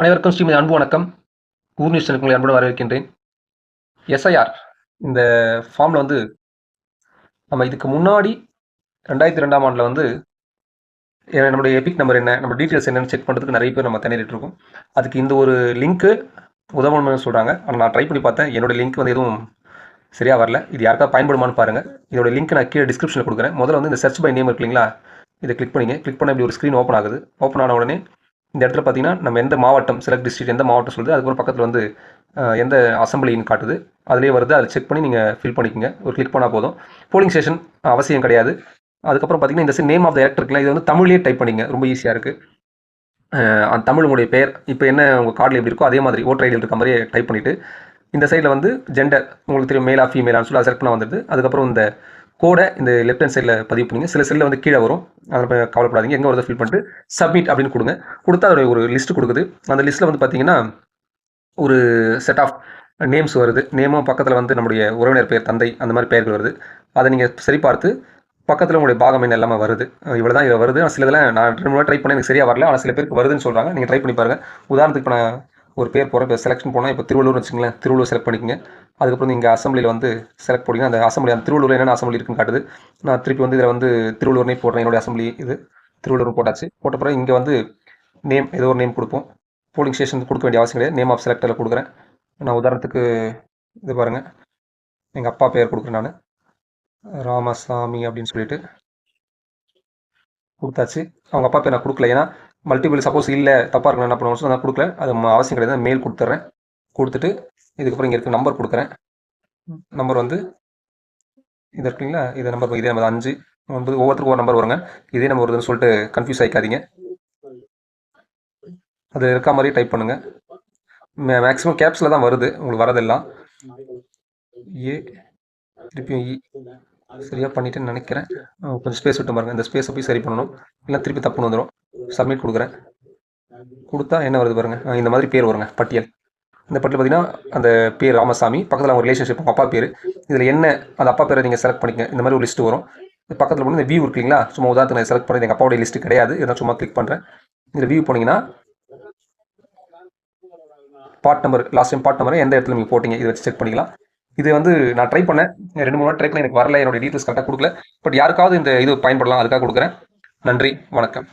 அனைவருக்கும் ஸ்ரீமதி அன்பு வணக்கம். ஊர் நியூஸ் உங்களை அன்போடு வரவேற்கின்றேன். எஸ்ஐஆர் இந்த ஃபார்மில் வந்து நம்ம இதுக்கு முன்னாடி ரெண்டாயிரத்தி ரெண்டாம் ஆண்டில் வந்து எ- நம்மளுடைய எபிக் நம்பர் என்ன நம்ம டீட்டெயில்ஸ் என்னன்னு செக் பண்ணுறதுக்கு நிறைய பேர் நம்ம இருக்கோம். அதுக்கு இந்த ஒரு லிங்க்கு உதவணும்னு சொல்கிறாங்க ஆனால் நான் ட்ரை பண்ணி பார்த்தேன். என்னோடய லிங்க் வந்து எதுவும் சரியாக வரல. இது யாருக்காவது பயன்படுமான்னு பாருங்கள் இதோட லிங்க் நான் கீழே டிஸ்கிரிப்ஷனில் கொடுக்குறேன். முதல்ல வந்து இந்த சர்ச் பை நேம் இருக்கு இல்லைங்களா? இதை கிளிக் பண்ணிங்க. கிளிக் பண்ண இப்படி ஒரு ஸ்க்ரீன் ஓப்பன் ஆகுது. ஓப்பன் ஆன உடனே இந்த இடத்துல பார்த்தீங்கன்னா நம்ம எந்த மாவட்டம் செலக்ட் டிஸ்ட்ரிக்ட் எந்த மாவட்டம் சொல்லுது அதுக்கப்புறம் பக்கத்தில் வந்து எந்த அசம்பிளின்னு காட்டுது. அதிலே வருது அதை செக் பண்ணி நீங்கள் ஃபில் பண்ணிக்கோங்க. ஒரு கிளிக் பண்ணால் போதும். போலிங் ஸ்டேஷன் அவசியம் கிடையாது. அதுக்கப்புறம் பார்த்தீங்கன்னா இந்த நேம் ஆஃப் த எலக்டர் இது வந்து தமிழ்லேயே டைப் பண்ணிங்க. ரொம்ப ஈஸியாக இருக்குது அந்த தமிழ் உங்களுடைய பெயர் இப்போ என்ன உங்கள் கார்டில் எப்படி இருக்கோ அதே மாதிரி ஓட்டர் ஐடியில் இருக்க மாதிரியே டைப் பண்ணிவிட்டு இந்த சைடில் வந்து ஜெண்டர் உங்களுக்கு தெரியும் மேலா ஃபீமேலான்னு சொல்லி செலக்ட் பண்ண வந்துடுது. அதுக்கப்புறம் இந்த கோடை இந்த லெஃப்ட் ஹேண்ட் சைடில் பதிவு பண்ணிங்க. சில செல்லில் வந்து கீழே வரும். அதை கவலைப்படாதீங்க. எங்கே வருதோ ஃபில் பண்ணிட்டு சப்மிட் அப்படின்னு கொடுங்க. கொடுத்தா அதோட ஒரு லிஸ்ட் கொடுக்குது. அந்த லிஸ்ட்டில் வந்து பார்த்தீங்கன்னா ஒரு செட் ஆஃப் நேம்ஸ் வருது. நேமும் பக்கத்தில் வந்து நம்முடைய உறவினர் பெயர் தந்தை அந்த மாதிரி பெயர்கள் வருது. அதை நீங்கள் சரி பார்த்து பக்கத்தில் உங்களுடைய பாகம் என்ன எல்லாமே வருது. இவ்வளோ தான் இது வருது. சில இதெல்லாம் நான் ரெண்டு மூணு ட்ரை பண்ணி எனக்கு சரியாக வரல. ஆனால் சில பேருக்கு வருதுன்னு சொல்கிறாங்க நீங்கள் ட்ரை பண்ணி பாருங்கள் உதாரணத்துக்கு இப்போ நான் ஒரு பேர் போகிறேன் இப்போ செலெக்ஷன் போனால் இப்போ திருவள்ளூர் வச்சுங்களேன் திருவள்ளூர் செலக்ட் பண்ணிக்கங்க. அதுக்கப்புறம் நீங்கள் அசம்பிளியில் வந்து செலக்ட் போட்டிங்கன்னா அந்த அசம்பிளி அந்த திருவள்ளூரில் என்னென்ன அசம்பிளி இருக்குன்னு காட்டுது. நான் திருப்பி வந்து இதில் வந்து திருவள்ளூர்னே போடுறேன். என்னுடைய அசம்பிளி இது. திருவள்ளூர் போட்டாச்சு. போட்ட பிறகு இங்கே வந்து நேம் ஏதோ ஒரு நேம் கொடுப்போம். போலிங் ஸ்டேஷன் கொடுக்க வேண்டிய அவசியம் கிடையாது. நேம் ஆஃப் செலக்டரில் கொடுக்குறேன். நான் உதாரணத்துக்கு இது பாருங்கள் எங்கள் அப்பா பேர் கொடுக்குறேன் நான். ராமசாமி அப்படின்னு சொல்லிட்டு கொடுத்தாச்சு. அவங்க அப்பா பேர் நான் கொடுக்கல. ஏன்னா மல்டிபிள் சப்போஸ் இல்லை தப்பாக இருக்கணும் என்ன பண்ணுவோம் நான் கொடுக்கல. அது அவசியம் கிடையாது. மெயில் கொடுத்துட்றேன். கொடுத்துட்டு இதுக்கப்புறம் இங்கே இருக்க நம்பர் கொடுக்குறேன். நம்பர் வந்து இது இருக்குங்களா இது நம்பர் இதே நம்பர் அஞ்சு ஒன்பது ஒவ்வொருத்தருக்கும் ஒரு நம்பர் வருங்க. இதே நம்பர் வருதுன்னு சொல்லிட்டு கன்ஃபியூஸ் ஆகிக்காதீங்க அது இருக்க மாதிரி டைப் பண்ணுங்க. மேக்ஸிமம் கேப்ஸில் தான் வருது. உங்களுக்கு வரதெல்லாம். ஏ திருப்பியும் இ சரியாக பண்ணிட்டேன்னு நினைக்கிறேன். கொஞ்சம் ஸ்பேஸ் விட்டு பாருங்க. இந்த ஸ்பேஸை போய் சரி பண்ணணும். இல்லை திருப்பி தப்புன்னு வந்துடும் சப்மிட் கொடுக்குறேன். கொடுத்தா என்ன வருது பாருங்க? அஹ் இந்த மாதிரி பேர் வருங்க. பட்டியல். இந்த பட்டியல் பார்த்தீங்கன்னா அந்த பேர் ராமசாமி பக்கத்தில் அவங்க ரிலேஷன்ஷிப் அவங்க அப்பா பேர். இதில் என்ன அந்த அப்பா பேரை நீங்கள் செலக்ட் பண்ணிக்கங்க. இந்த மாதிரி ஒரு லிஸ்ட்டு வரும். பக்கத்தில் போனால் இந்த வியூ இருக்கு இல்லைங்களா? சும்மா உதாரணத்துக்கு நான் செலக்ட் பண்ணி எங்கள் அப்பாவுடைய லிஸ்ட்டு கிடையாது. இதான் சும்மா கிளிக் பண்ணுறேன் இதில் வியூ போனீங்கன்னா part number last time part number எந்த இடத்துல நீங்கள் போட்டீங்க இதை வச்சு செக் பண்ணிக்கலாம். இது வந்து நான் ட்ரை பண்ணேன். ரெண்டு மூணு ட்ரை பண்ண எனக்கு வரல. என்னோட டீட்டெயில்ஸ் கரெக்டாக கொடுக்கல. பட் யாருக்காவது இந்த இது பயன்படலாம். அதுக்காக கொடுக்குறேன். நன்றி. வணக்கம்.